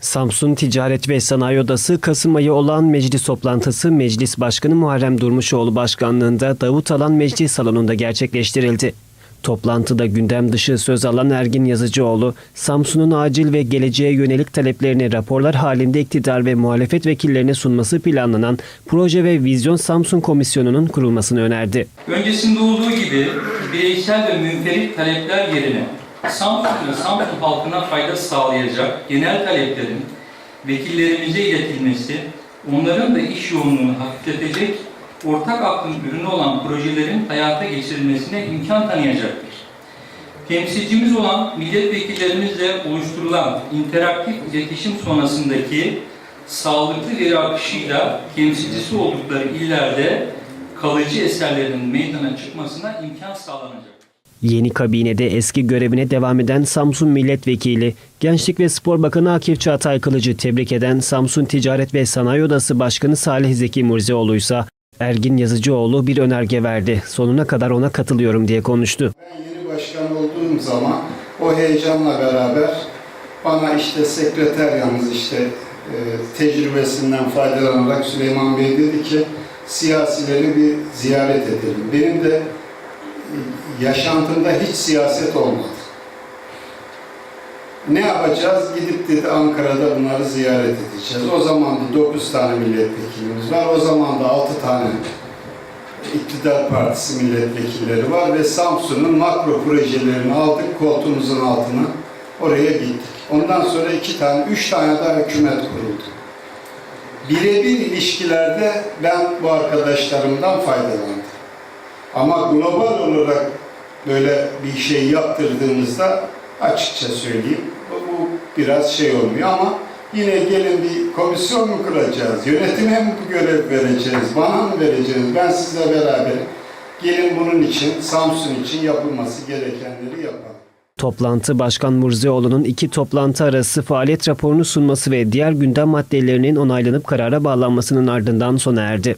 Samsun Ticaret ve Sanayi Odası Kasım ayı olan meclis toplantısı Meclis Başkanı Muharrem Durmuşoğlu başkanlığında Davutalan Meclis Salonu'nda gerçekleştirildi. Toplantıda gündem dışı söz alan Ergin Yazıcıoğlu, Samsun'un acil ve geleceğe yönelik taleplerini raporlar halinde iktidar ve muhalefet vekillerine sunması planlanan Proje ve Vizyon Samsun Komisyonu'nun kurulmasını önerdi. Öncesinde olduğu gibi bireysel ve münferit talepler yerine Samsun ve Samsun halkına fayda sağlayacak genel taleplerin vekillerimize iletilmesi, onların da iş yoğunluğunu hafifletecek ortak aklın ürünü olan projelerin hayata geçirilmesine imkan tanıyacaktır. Temsilcimiz olan milletvekillerimizle oluşturulan interaktif iletişim sonrasındaki sağlıklı veri akışıyla temsilcisi oldukları illerde kalıcı eserlerin meydana çıkmasına imkan sağlanacak. Yeni kabinede eski görevine devam eden Samsun Milletvekili, Gençlik ve Spor Bakanı Akif Çağatay Kılıcı tebrik eden Samsun Ticaret ve Sanayi Odası Başkanı Salih Zeki Murzioğlu ise Ergin Yazıcıoğlu bir önerge verdi. Sonuna kadar ona katılıyorum diye konuştu. Ben yeni başkan olduğum zaman o heyecanla beraber bana işte sekreter yalnız işte e, tecrübesinden faydalanarak Süleyman Bey dedi ki siyasileri bir ziyaret edelim. Benim de yaşantımda hiç siyaset olmadı. Ne yapacağız? Gidip dedi Ankara'da bunları ziyaret edeceğiz. O zaman da 9 tane milletvekilimiz var. O zaman da 6 tane İktidar Partisi milletvekilleri var ve Samsun'un makro projelerini aldık koltuğumuzun altına. Oraya gittik. Ondan sonra iki tane, üç tane daha hükümet kuruldu. Birebir ilişkilerde ben bu arkadaşlarımdan faydalandım. Ama global olarak böyle bir şey yaptırdığımızda açıkça söyleyeyim bu, biraz şey olmuyor ama yine gelin bir komisyon mu kuracağız, yönetime mi görev vereceğiz, bana mı vereceğiz, ben sizle beraber gelin bunun için, Samsun için yapılması gerekenleri yapalım. Toplantı Başkan Murzioğlu'nun iki toplantı arası faaliyet raporunu sunması ve diğer gündem maddelerinin onaylanıp karara bağlanmasının ardından sona erdi.